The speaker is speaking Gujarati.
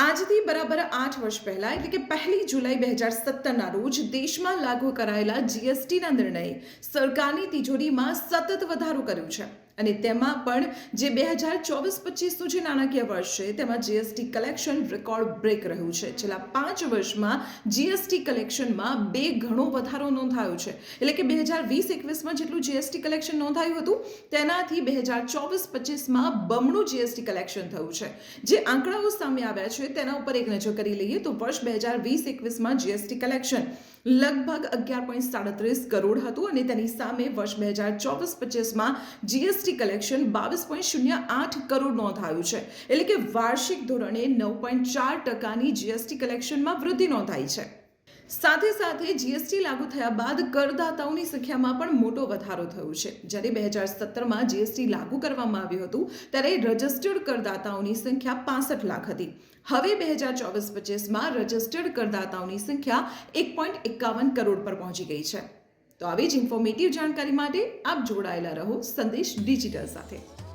આજથી બરાબર આઠ વર્ષ પહેલા, એટલે કે પહેલી જુલાઈ બે હજાર સત્તરના રોજ દેશમાં લાગુ કરાયેલા જીએસટીના નિર્ણયે સરકારની તિજોરીમાં સતત વધારો કર્યો છે. અને તેમાં પણ જે બે હજાર ચોવીસ પચીસનું જે નાણાકીય વર્ષ છે, તેમાં જીએસટી કલેક્શન રેકોર્ડ બ્રેક રહ્યું છે. છેલ્લા પાંચ વર્ષમાં જીએસટી કલેક્શનમાં બે ગણો વધારો નોંધાયો છે. એટલે કે બે હજાર વીસ એકવીસમાં જેટલું જીએસટી કલેક્શન નોંધાયું હતું, તેનાથી બે હજાર ચોવીસ પચીસમાં બમણું જીએસટી કલેક્શન થયું છે. જે આંકડાઓ સામે આવ્યા છે તેના ઉપર એક નજર કરી લઈએ તો વર્ષ બે હજાર વીસ એકવીસમાં જીએસટી કલેક્શન લગભગ અગિયાર પોઈન્ટ સાડત્રીસ કરોડ હતું અને તેની સામે વર્ષ બે હજાર ચોવીસ પચીસમાં જીએસટી કલેક્શન બાવીસ પોઈન્ટ શૂન્ય આઠ કરોડ નોંધાયું છે, એટલે કે વાર્ષિક ધોરણે નવ પોઈન્ટ ચાર ટકાની જીએસટી કલેક્શનમાં વૃદ્ધિ નોંધાઈ છે. સાથે સાથે જીએસટી લાગુ થયા બાદ કરદાતાઓની સંખ્યામાં પણ મોટો વધારો થયો છે. જ્યારે બે હજાર સત્તરમાં જીએસટી લાગુ કરવામાં આવ્યું હતું, ત્યારે રજિસ્ટર્ડ કરદાતાઓની સંખ્યા પાસઠ લાખ હતી. હવે બે હજાર ચોવીસ પચીસમાં રજિસ્ટર્ડ કરદાતાઓની સંખ્યા એક પોઈન્ટ એકાવન કરોડ પર પહોંચી ગઈ છે. તો આવી જ ઇન્ફોર્મેટિવ જાણકારી માટે આપ જોડાયેલા રહો સંદેશ ડિજિટલ સાથે.